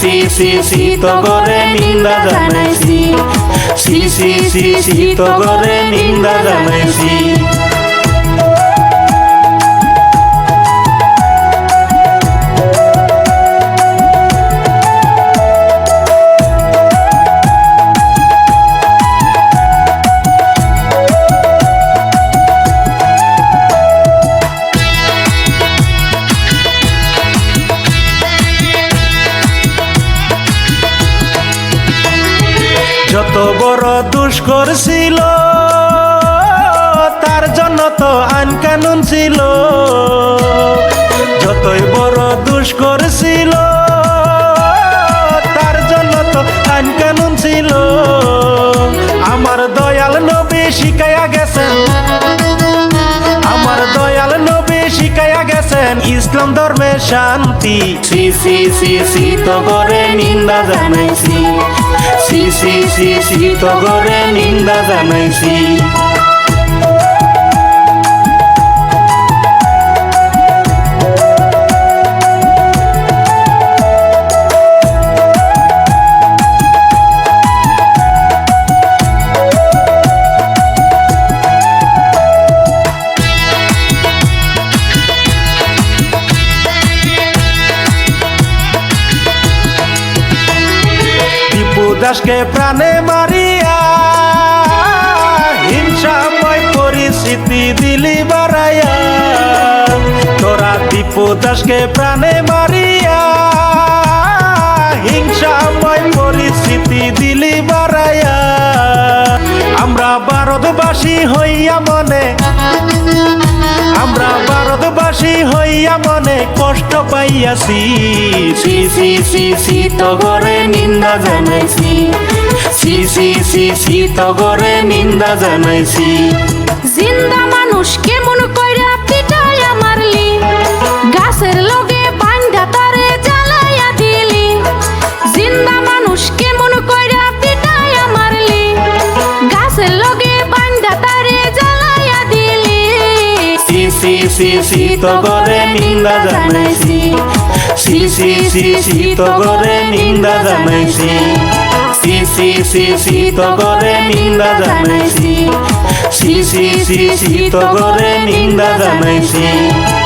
C C সি তো করে নিন্দা জানাইছি। সি সি সি সি তো করে নিন্দা জানাইছি। যত বড় দুষ্কর ছিল তার জন্য তো আইন কানুন ছিল। যতই বড় দুষ্কর ছিল তার জন্য তো আইন কানুন ছিল। আমার দয়াল নবী শিখাইয়া গেছেন। আমার দয়াল নবী শিখাইয়া গেছেন, ইসলাম ধর্মে শান্তি। সি সি সি সি তো করে নিন্দা জানাইছি। সি সি সি সি তো করে নিন্দা জানাইছি টিপু প্রাণে মারিয়া হিংসাময় পরিস্থিতি দিলি বাড়াইয়া। তোরা টিপু দাসকে প্রাণে মারিয়া ভারতবাসী হইয়া মনে। আমরা ভারতবাসী হইয়া মনে কষ্ট পাইয়াছি। সি সি সি সি তো করে নিন্দা জানাইছি। সি সি সি সি তো করে নিন্দা জানাইছি। জিন্দা মানুষ সি সি তো করে নিন্দা জানাইছি। সি সি সি সি তো করে নিন্দা জানাইছি। সি সি সি সি তো করে নিন্দা জানাইছি। সি সি সি সি তো করে নিন্দা জানাইছি।